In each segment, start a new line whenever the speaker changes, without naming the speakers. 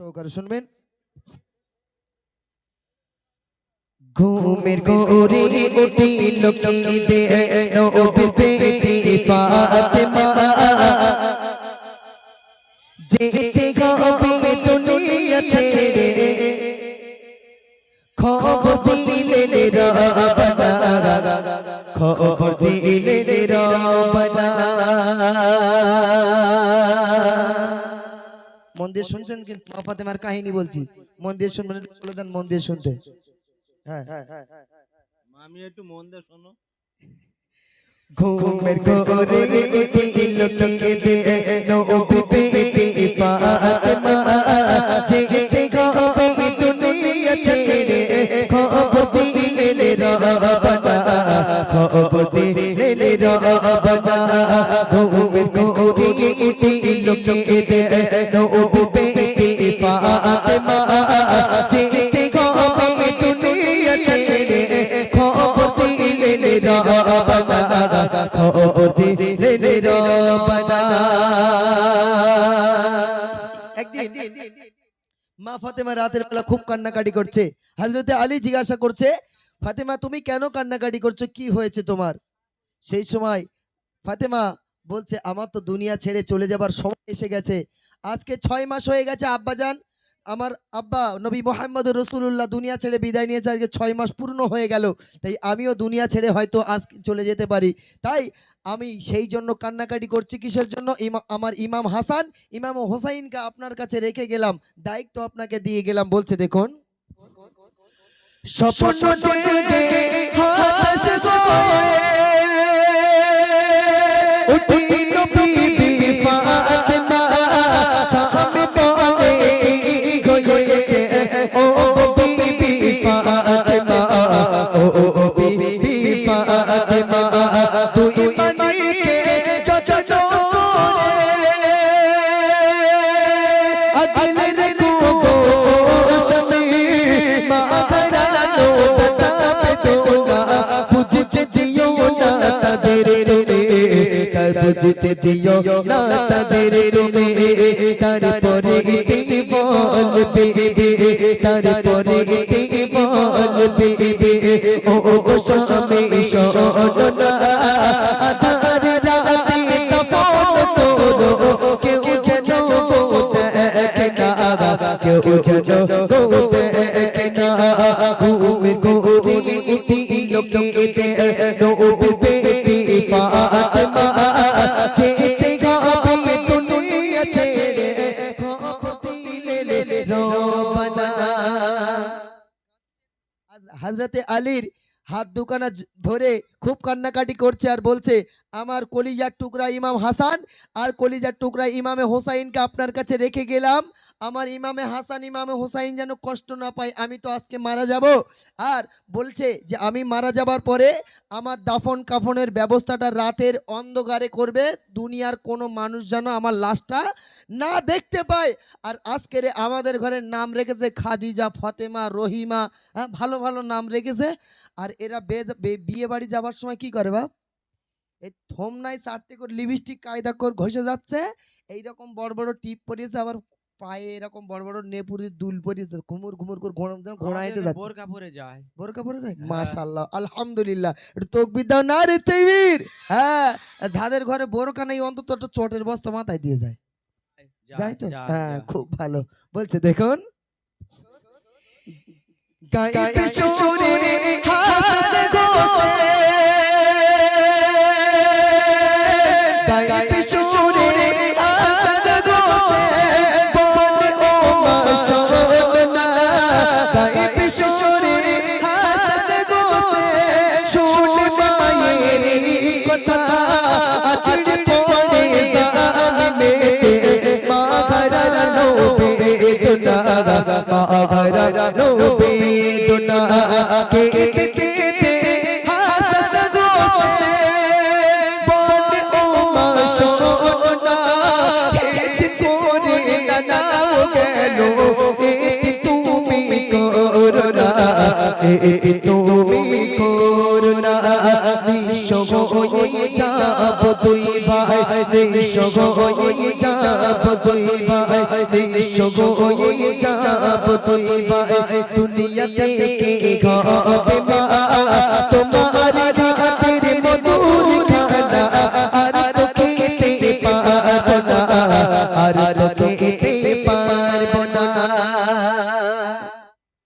সহকারে শুনবেন। ঘুমের গোরে উঠিল কি দে নবীর বেটি ফাতেমা। যেতে হবে দুনিয়া ছেড়ে খবর দিলেন রবনা খবর দিলেন রবনা মন্দির শুনছেন কি? মা ফাতেমার কাহিনী বলছি। মন্দির শুনবেন বলে দেন মন্দির শুনতে। হ্যাঁ।
আমি একটু মন দিয়ে শোনো।
ঘুমের ঘরে উঠিল কে দে নবী বেটি ফাতেমা যেতে হবে দুনিয়া ছেড়ে খবর দিলেন রবনা খবর দিলেন রবনা ঘুমের ঘরে উঠিল কে দে মা ফাতেমা রাতের বেলা খুব কান্নাকাটি করছে। হাজরতে আলী জিজ্ঞাসা করছে, ফাতেমা, তুমি কেন কান্নাকাটি করছ? কি হয়েছে তোমার? সেই সময় ফাতেমা বলছে, আমার তো দুনিয়া ছেড়ে চলে যাবার সময় এসে গেছে। আজকে ছয় মাস হয়ে গেছে আব্বাজান আমার আব্বা নবী মোহাম্মদ রসুল্লাহ দুনিয়া ছেড়ে বিদায় নিয়েছে, আজকে ছয় মাস পূর্ণ হয়ে গেল। তাই আমিও দুনিয়া ছেড়ে হয়তো আজ চলে যেতে পারি। তাই আমি সেই জন্য কান্নাকাটি করছি কিসের জন্য? আমার ইমাম হাসান, ইমাম হোসাইনকে আপনার কাছে রেখে গেলাম, দায়িত্ব আপনাকে দিয়ে গেলাম। বলছে, দেখুন। স্বপ্ন বুঝতে দিও না তাদের তুমি তারপরে ইতি বলবে তারপরে ইতি বলবে ও ও সমি শোনো না নবীর আলীর হাত দুখানা ধরে খুব কান্নাকাটি করছে আর বলছে, আমার কলিজার টুকরা ইমাম হাসান, আর কলিজার টুকরা ইমামে হোসাইনকে আপনার কাছে রেখে গেলাম। আমার ইমামে হাসান, ইমামে হোসাইন যেন কষ্ট না পায়, আমি তো আজকে মারা যাব। আর বলছে যে, আমি মারা যাবার পরে আমার দাফন কাফনের ব্যবস্থাটা রাতের অন্ধকারে করবে, দুনিয়ার কোনো মানুষ যেন আমার লাশটা না দেখতে পায়। আর আজকের আমাদের ঘরের নাম রেখেছে খাদিজা, ফতেমা, রহিমা হ্যাঁ ভালো ভালো নাম রেখেছে। আর এরা বিয়ে বাড়ি যাবার সময় কি করে বাপ? এই থমনাই চারটে করে লিপস্টিক, কায়দা করে ঘষে যাচ্ছে। এইরকম বড় বড় টিপ পরিয়েছে, আবার পায়ে এরকম বড় বড় নেপুরির দুল পরিয়েছে ঘুমুর ঘুমুর করে ঘোড়া যেন ঘোড়া হেঁটে যাচ্ছে।
বোরকা পরে যায়।
বোরকা পরে যায়?
হ্যাঁ।
মাশাল্লাহ আলহামদুলিল্লাহ। একটু তকবির দাও না রে তৈবির হ্যাঁ যাদের ঘরে বোরকা নেই অন্তত একটা চটের বস্তা মাথায় দিয়ে যায়। যাই তো? হ্যাঁ খুব ভালো। বলছে দেখুন। গোসে ঘরা লোবে দুনা কে কে কে কে হাসান গোসে বলে ও মা সোনা হেত করে নাও গেল এত তুমি করুণা এত তুমি করুণা নিঃস্ব হয়ে যাব দুই ভাই নিঃস্ব হয়ে যাব দুই ভাই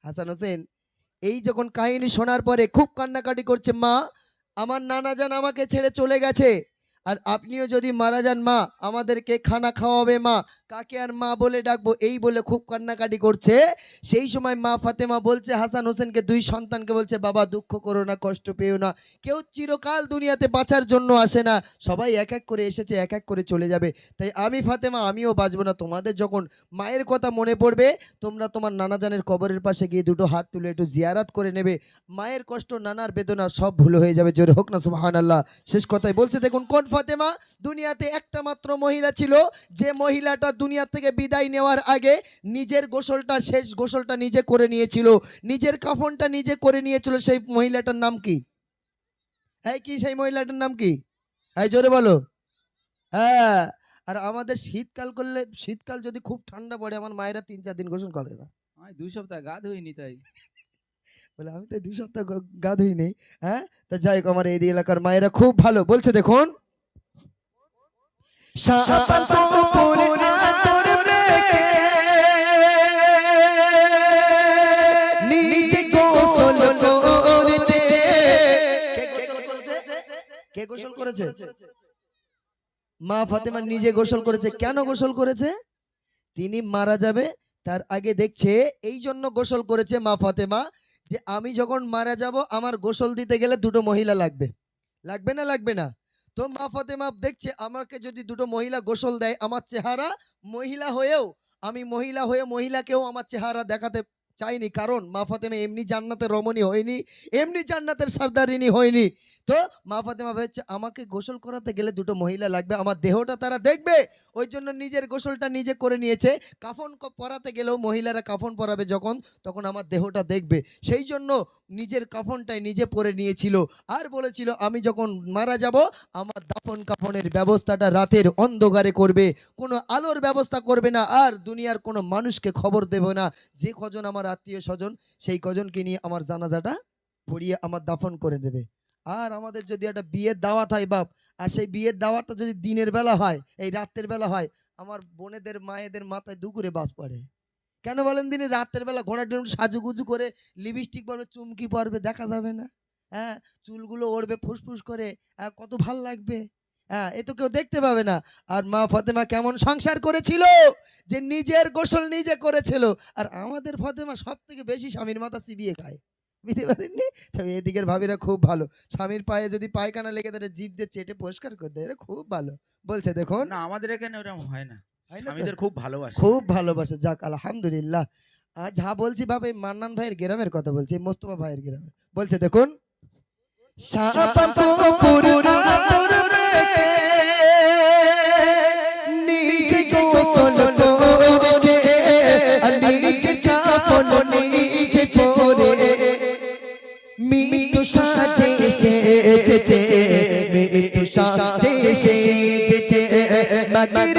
হাসান হোসেন, এই যখন কাহিনী শোনার পরে খুব কান্নাকাটি করছে মা, আমার নানা যান আমাকে ছেড়ে চলে গেছে। আর আপনিও যদি মারা যান, মা, আমাদেরকে খানা খাওয়াবে, মা। কাকে আর মা বলে ডাকবো, এই বলে খুব কান্নাকাটি করছে। সেই সময় মা ফাতেমা বলছে, হাসান হোসেনকে দুই সন্তানকে বলছে, বাবা, দুঃখ করো না, কষ্ট পেও না। কেউ চিরকাল দুনিয়াতে বাঁচার জন্য আসে না। সবাই এক এক করে এসেছে, এক এক করে চলে যাবে। তাই আমি ফাতেমা, আমিও বাঁচবো না। তোমাদের যখন মায়ের কথা মনে পড়বে, তোমরা তোমার নানা জানের কবরের পাশে গিয়ে দুটো হাত তুলে একটু জিয়ারাত করে নেবে। মায়ের কষ্ট, নানার বেদনা সব ভুল হয়ে যাবে। জোরে হোক না সুহান আল্লাহ শেষ কথাই বলছে, দেখুন কোন ফাতেমা দুনিয়াতে একটা মাত্র মহিলা ছিল। যে মহিলাটা দুনিয়া থেকে বিদায় নেওয়ার আগে নিজের গোসলটা শেষ গোসলটা নিজে করে নিয়েছিল। নিজের কাফনটা নিজে করে নিয়েছিল। সেই মহিলাটার নাম কি? হ্যাঁ কি সেই মহিলাটার নাম কি? হ্যাঁ জোরে বলো। হ্যাঁ। আর আমাদের শীতকাল করলে শীতকাল যদি খুব ঠান্ডা পড়ে আমার মায়েরা তিন চার দিন গোসল করে না।
দুই সপ্তাহ গা ধুইনি তাই।
বলে আমি তো দু সপ্তাহ গা ধুই নেই হ্যাঁ? তা যাই হোক আমার এই এলাকার মায়েরা খুব ভালো। বলছে দেখুন সাপাত উপরে আতর মেখে নিজে গোসল করেছে মা ফাতেমা নিজে গোসল করেছে। কেন গোসল করেছে? তিনি মারা যাবে, তার আগে দেখছে, এই জন্য গোসল করেছে মা ফাতেমা, যে আমি যখন মারা যাব, আমার গোসল দিতে গেলে দুটো মহিলা লাগবে। লাগবে না লাগবে না? তো মা ফাতেমা দেখছে আমাকে যদি দুটো মহিলা গোসল দেয়, আমার চেহারা মহিলা হয়েও, আমি মহিলা হয়ে মহিলাকেও আমার চেহারা দেখাতে চাইনি, কারণ মা ফাতেমা এমনি জান্নাতের রমণী হয়নি, এমনি জান্নাতের সর্দারিনী হয়নি। তো মা ফাতেমা ভেবেছে, আমাকে গোসল করাতে গেলে দুটো মহিলা লাগবে, আমার দেহটা তারা দেখবে, ওই জন্য নিজের গোসলটা নিজে করে নিয়েছে। কাফন পরাতে গেলেও মহিলারা কাফন পরাবে যখন, তখন আমার দেহটা দেখবে। সেই জন্য নিজের কাফনটাই নিজে পরে নিয়েছিল। আর বলেছিল, আমি যখন মারা যাব, আমার দাফন কাফনের ব্যবস্থাটা রাতের অন্ধকারে করবে। কোনো আলোর ব্যবস্থা করবে না, আর দুনিয়ার কোনো মানুষকে খবর দেবে না। যে কজন আমার আত্মীয় স্বজন সেই কজনকে নিয়ে আমার জানাজাটা পড়িয়ে আমার দাফন করে দেবে। আর আমাদের যদি একটা বিয়ের দাওয়াত হয় বাপ আর সেই বিয়ের দাওয়াতটা যদি দিনের বেলা হয় এই রাতের বেলা হয় আমার বোনেদের মায়েদের মাথায় দুপুরে বাস পড়ে। কেন বলেন দিনে রাতের বেলা ঘোড়া টেনে সাজুগুজু করে লিপস্টিক পরবে চুমকি পরবে দেখা যাবে না। হ্যাঁ চুলগুলো ওড়বে ফুসফুস করে হ্যাঁ, কত ভালো লাগবে। হ্যাঁ এ তো কেউ দেখতে পাবে না। আর মা ফাতেমা কেমন সংসার করেছিল? যে নিজের গোসল নিজে করেছিল। আর আমাদের ফাতেমা সব থেকে বেশি স্বামীর মাথা চিবিয়ে খায়। বুঝতে পারেননি? তবে এদিকের ভাবিরা খুব ভালো। স্বামীর পায়ে যদি পায়খানা লেগে তাহলে জিভ দিয়ে চেটে পরিষ্কার করে দেয় এরা খুব ভালো। বলছে দেখুন
না আমাদের এখানে ওরকম হয় না? স্বামীদের খুব ভালোবাসে।
খুব ভালোবাসে। যাক আলহামদুলিল্লাহ। আর যা বলছি বাবা এই মান্নান ভাইয়ের গ্রামের কথা বলছি মোস্তফা ভাইয়ের গ্রামের। বলছে দেখুন সাপাত পুরুরা তোর মেকে নিজে গোসল করেছে, আর নিজে কাপন পরে। মৃত্যু সাজে সেজেছে মৃত্যু সাজে সেজেছে মাগির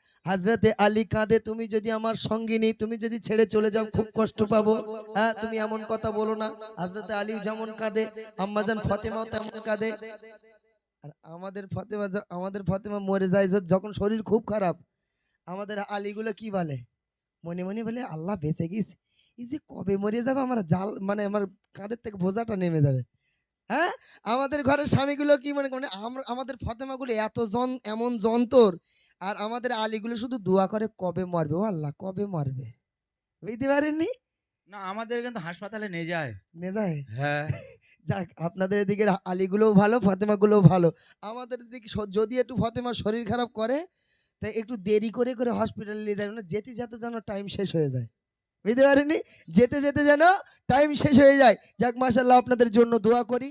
হাজরতে আলী কাঁদে, তুমি যদি আমার সঙ্গিনী, তুমি যদি ছেড়ে চলে যাও, খুব কষ্ট পাবো। হ্যাঁ তুমি এমন কথা বলো না। হাজরাতে আলী যেমন কাঁদে আম্মাজান ফাতেমাও তেমন কাঁদে। আর আমাদের ফাতেমা আমাদের ফাতেমা মরে যায় যখন শরীর খুব খারাপ, আমাদের আলীগুলো কি বলে? মনে মনে বলে, আল্লাহ বেঁচে গিস এই যে কবে মরে যাবে, আমার জাল মানে আমার কাঁধের থেকে বোঝাটা নেমে যাবে। হ্যাঁ? আমাদের ঘরের স্বামীগুলো কি মনে করে আমরা আমাদের ফতেমাগুলো এত জন এমন যন্তর। আর আমাদের আলীগুলো শুধু দোয়া করে কবে মরবে? ও আল্লাহ কবে মরবে? বুঝতে পারেননি?
না আমাদের কিন্তু হাসপাতালে নিয়ে যায়।
নে যায়?
হ্যাঁ।
যাক আপনাদের এদিকের আলিগুলোও ভালো ফতেমাগুলোও ভালো। আমাদের এদিকে যদি একটু ফতেমা শরীর খারাপ করে তাই একটু দেরি করে করে হসপিটালে নিয়ে যায়। না যেতে যেতে যেন টাইম শেষ হয়ে যায়। বুঝতে পারেনি যেতে যেতে যেন টাইম শেষ হয়ে যায়। যাক মাসাল্লাহ আপনাদের জন্য দোয়া করি।